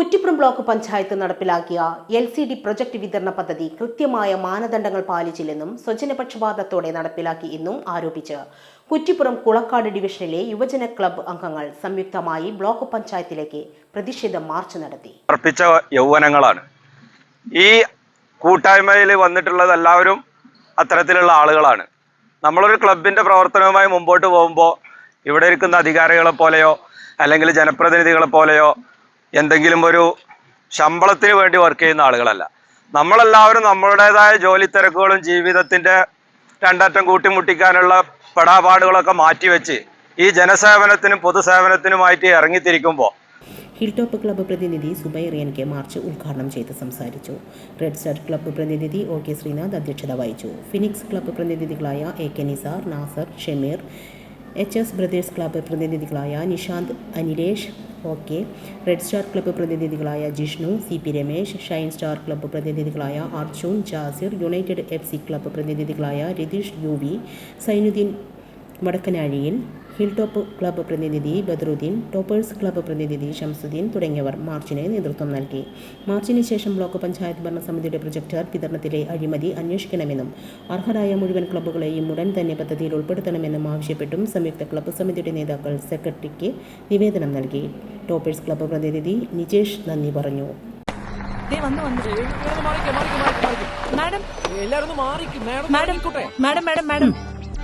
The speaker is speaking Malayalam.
കുറ്റിപ്പുറം ബ്ലോക്ക് പഞ്ചായത്ത് നടപ്പിലാക്കിയ എൽ സി ഡി പ്രൊജക്ട് വിതരണ പദ്ധതി കൃത്യമായ മാനദണ്ഡങ്ങൾ പാലിച്ചില്ലെന്നും സ്വജനപക്ഷപാതത്തോടെ നടപ്പിലാക്കി എന്നും ആരോപിച്ച് കുറ്റിപ്പുറം കുളക്കാട് ഡിവിഷനിലെ യുവജന ക്ലബ്ബ് അംഗങ്ങൾ സംയുക്തമായി ബ്ലോക്ക് പഞ്ചായത്തിലേക്ക് പ്രതിഷേധ മാർച്ച് നടത്തി. അർപ്പിച്ച യൗവനങ്ങളാണ്. ഈ കൂട്ടായ്മയിൽ വന്നിട്ടുള്ളത് എല്ലാവരും അത്തരത്തിലുള്ള ആളുകളാണ്. നമ്മളൊരു ക്ലബിന്റെ പ്രവർത്തനവുമായി മുമ്പോട്ട് പോകുമ്പോൾ ഇവിടെ ഇരിക്കുന്ന അധികാരികളെ പോലെയോ അല്ലെങ്കിൽ ജനപ്രതിനിധികളെ പോലെയോ എന്തെങ്കിലും ഒരു ശമ്പളത്തിന് വേണ്ടി വർക്ക് ചെയ്യുന്ന ആളുകളല്ല. നമ്മളെല്ലാവരും നമ്മളുടേതായ ജോലി തിരക്കുകളും ജീവിതത്തിന്റെ രണ്ടറ്റം കൂട്ടിമുട്ടിക്കാനുള്ള പെടാപാടുകളൊക്കെ മാറ്റിവെച്ച് ഈ ജനസേവനത്തിനും പൊതുസേവനത്തിനുമായിട്ട് ഇറങ്ങിത്തിരിക്കുമ്പോൾ ഹിൽ ടോപ്പ് ക്ലബ്ബ് പ്രതിനിധി സുബൈർ എൻ കെ മാർച്ച് ഉദ്ഘാടനം ചെയ്ത് സംസാരിച്ചു. റെഡ് സ്റ്റാർ ക്ലബ്ബ് പ്രതിനിധി ഒ കെ ശ്രീനാഥ് അധ്യക്ഷത വഹിച്ചു. Phoenix club പ്രതിനിധികളായ A K Nisar Nazar Shemeer H S Brothers Club പ്രതിനിധികളായ Nishanth Anilesh O K Red Star Club പ്രതിനിധികളായ Jishnu C P Ramesh Shine Star Club പ്രതിനിധികളായ Arjun Jasir United F C Club പ്രതിനിധികളായ Ratheesh U V Zainuddin Vadakkanazhiyil hill top club പ്രതിനിധി ബദറുദ്ദീൻ ടോപ്പേഴ്സ് ക്ലബ്ബ് പ്രതിനിധി ഷംസുദ്ദീൻ തുടങ്ങിയവർ മാർച്ചിന് നേതൃത്വം നൽകി. മാർച്ചിന് ശേഷം ബ്ലോക്ക് പഞ്ചായത്ത് ഭരണസമിതിയുടെ പ്രൊജക്ടർ വിതരണത്തിലെ അഴിമതി അന്വേഷിക്കണമെന്നും അർഹരായ മുഴുവൻ ക്ലബ്ബുകളെയും ഉടൻ തന്നെ പദ്ധതിയിൽ ഉൾപ്പെടുത്തണമെന്നും ആവശ്യപ്പെട്ടും സംയുക്ത ക്ലബ്ബ് സമിതിയുടെ നേതാക്കൾ സെക്രട്ടറിക്ക് നിവേദനം നൽകി. ടോപ്പേഴ്സ് ക്ലബ്ബ് പ്രതിനിധി നിജേഷ് നന്ദി പറഞ്ഞു. ദേ വന്നു വന്നു. Madam. Madam madam madam madam madam madam madam madam madam.